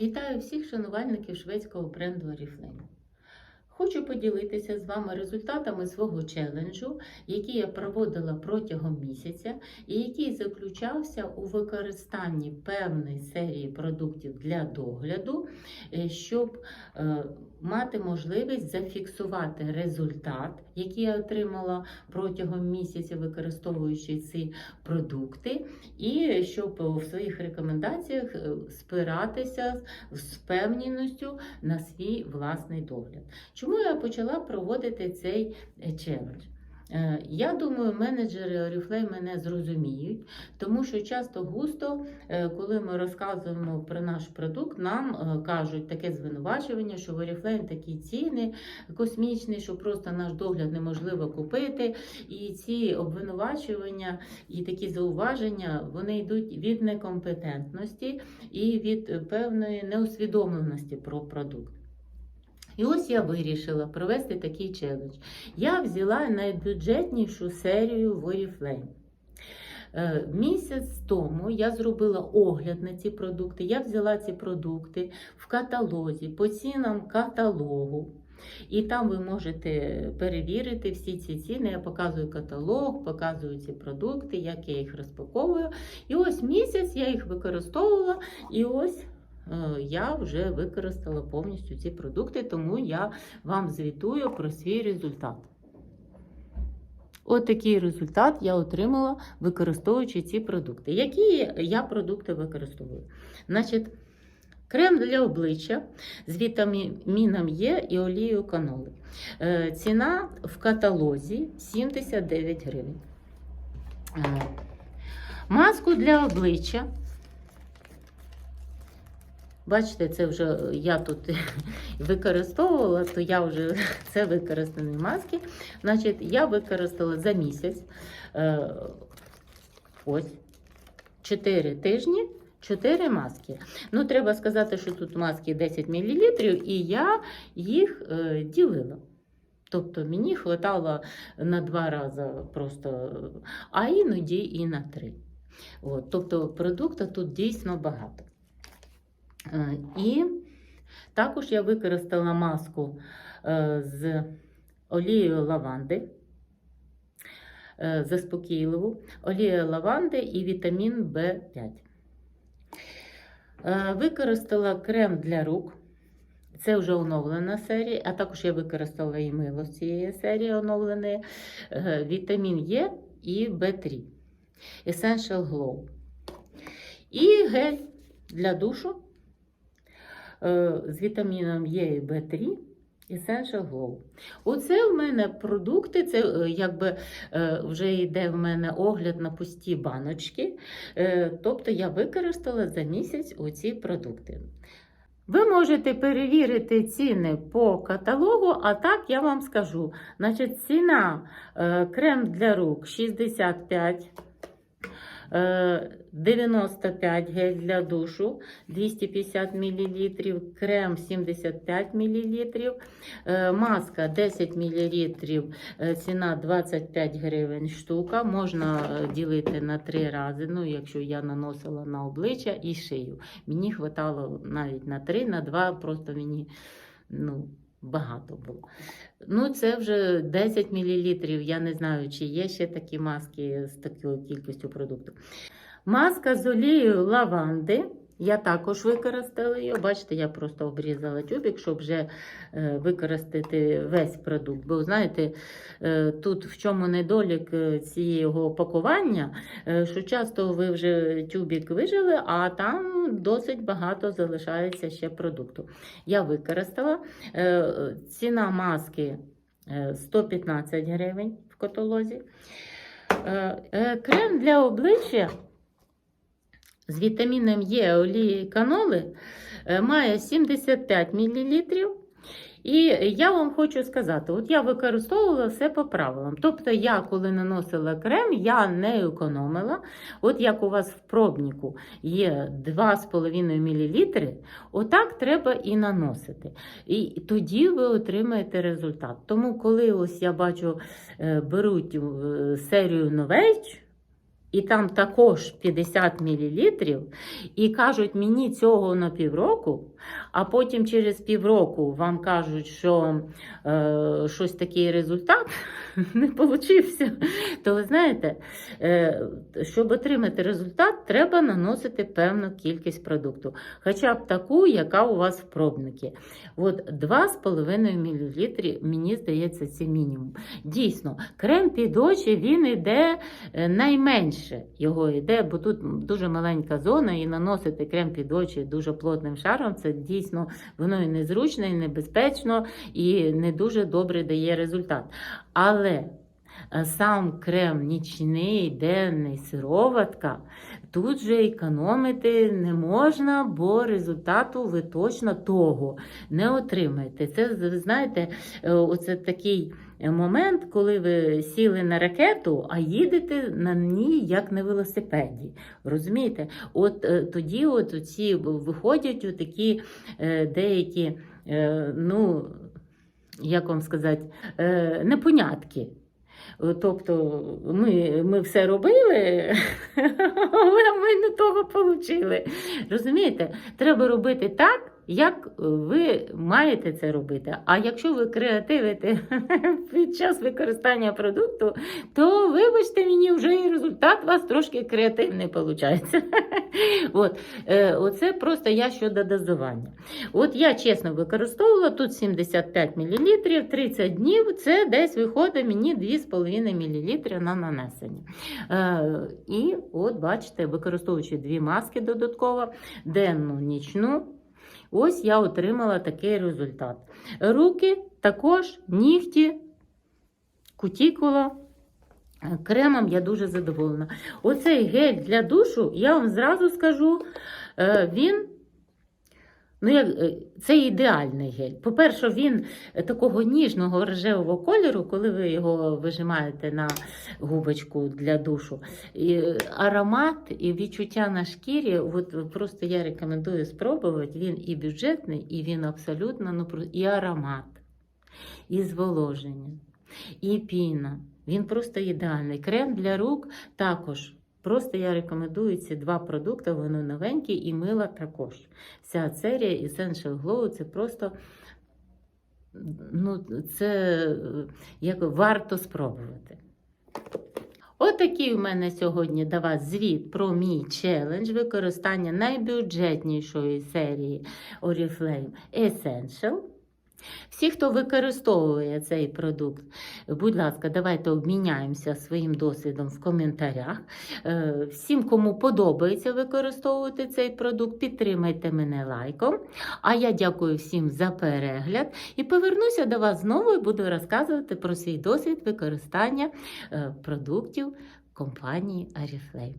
Вітаю всіх шанувальників шведського бренду Oriflame. Хочу поділитися з вами результатами свого челенджу, який я проводила протягом місяця, і який заключався у використанні певної серії продуктів для догляду, е, щоб е, мати можливість зафіксувати результат, який я отримала протягом місяця, використовуючи ці продукти, і щоб в своїх рекомендаціях е, спиратися з впевненістю на свій власний догляд. Чому я почала проводити цей е, челендж? Е, Я думаю, менеджери Oriflame мене зрозуміють, тому що часто густо, е, коли ми розказуємо про наш продукт, нам е, кажуть таке звинувачування, що в Oriflame такі ціни космічні, що просто наш догляд неможливо купити. І ці обвинувачування і такі зауваження вони йдуть від некомпетентності і від певної неусвідомленості про продукт. І ось я вирішила провести такий челендж. Я взяла найбюджетнішу серію Oriflame. Е, Місяць тому я зробила огляд на ці продукти. Я взяла ці продукти в каталозі по цінам каталогу. І там ви можете перевірити всі ці ціни. Я показую каталог, показую ці продукти, як я їх розпаковую. І ось місяць я їх використовувала, і ось я вже використала повністю ці продукти, тому я вам звітую про свій результат. От результат я отримала, використовуючи ці продукти. Які я продукти використовую? Значить, крем для обличчя з вітаміном Е і олією каноли. Е, Ціна в каталозі 79 гривень. Е, Маску для обличчя. Бачите, це вже я тут використовувала, то я вже це використані маски. Значить, я використала за місяць е, ось 4 тижні. 4 маски. Ну, треба сказати, що тут маски 10 мл, і я їх е, ділила. Тобто мені хватало на два рази просто, а іноді і на три. От, тобто продукту тут дійсно багато. Е, І також я використала маску е, з олією лаванди, е, заспокійливу, олія лаванди і вітамін В5. Е, Використала крем для рук. Це вже оновлена серія, а також я використала і мило з цієї серії оновленої. Вітамін Е і В3. Essential Glow. І гель для душу з вітаміном Е і В3. Essential Glow. Оце в мене продукти, це е, якби е, вже йде в мене огляд на пусті баночки. Е, Тобто я використала за місяць оці продукти. Ви можете перевірити ціни по каталогу, а так я вам скажу. Значить, ціна е, крем для рук 65, е, 95 гель для душу 250 мл, крем 75 мл, е, маска 10 мл, е, ціна 25 гривень штука. Можна е, ділити на три рази. Ну, якщо я наносила на обличчя і шию. Мені хватало навіть на 3, на 2, просто мені ну, багато було. Ну, це вже 10 мл. Я не знаю, чи є ще такі маски з такою кількістю продукту. Маска з олією лаванди. Я також використала її. Бачите, я просто обрізала тюбик, щоб вже е, використати весь продукт. Бо, знаєте, е, тут в чому недолік е, цього пакування, що часто ви вже тюбик вижили, а там досить багато залишається ще продукту. Я використала. Ціна маски е, 115 гривень в каталозі. Крем для обличчя з вітаміном Е олії каноли е, має 75 мл. І я вам хочу сказати, от я використовувала все по правилам. Тобто, я, коли наносила крем, я не економила. От як у вас в пробнику є 2,5 мл, отак треба і наносити. І тоді ви отримаєте результат. Тому, коли ось я бачу, е, беруть е, серію новеч, і там також 50 мл, і кажуть мені цього на півроку, а потім через півроку вам кажуть, що е, щось такий результат не получився, то ви знаєте, е, щоб отримати результат, треба наносити певну кількість продукту, хоча б таку, яка у вас в пробнику. От 2,5 мл, мені здається, це мінімум. Дійсно, крем під очі він йде е, найменше його йде, бо тут дуже маленька зона, і наносити крем під очі дуже плотним шаром. Це дійсно воно і незручно, і небезпечно, і не дуже добре дає результат. Але е, сам крем нічний, денний, сироватка, тут же економити не можна, бо результату ви точно того не отримаєте. Це, ви знаєте, е, оце такий момент, коли ви сіли на ракету, а їдете на ній як на велосипеді. Розумієте? От е, тоді от ці виходять такі е, деякі, е, ну, як вам сказати, е, непонятки. Е, Тобто ми, ми все робили, але ми не того отримали. Розумієте? Треба робити так, як ви маєте це робити. А якщо ви креативите під час використання продукту, то вибачте мені, вже і результат у вас трошки креативний виходить. От, е, оце просто я щодо дозування. От я чесно використовувала тут 75 мл, 30 днів, це десь виходить мені 2,5 мл на нанесення. Е, і от бачите, використовуючи дві маски додатково, денну, нічну. Ось я отримала такий результат. Руки також, нігті, кутікула. Кремом я дуже задоволена. Оцей гель для душу, я вам зразу скажу, е, він. Ну, як, е, це ідеальний гель. По-перше, він такого ніжного рожевого кольору, коли ви його вижимаєте на губочку для душу. І е, аромат і відчуття на шкірі, от просто я рекомендую спробувати. Він і бюджетний, і він абсолютно ну, і аромат, і зволоження, і піна. Він просто ідеальний. Крем для рук також. Просто я рекомендую ці два продукти, вони новенькі і мила також. Вся серія Essential Glow це просто ну, це як варто спробувати. Отакий у мене сьогодні до вас звіт про мій челендж використання найбюджетнішої серії Oriflame Essential. Всі, хто використовує цей продукт, будь ласка, давайте обміняємося своїм досвідом в коментарях. Е, Всім, кому подобається використовувати цей продукт, підтримайте мене лайком. А я дякую всім за перегляд і повернуся до вас знову і буду розказувати про свій досвід використання е, продуктів компанії Oriflame.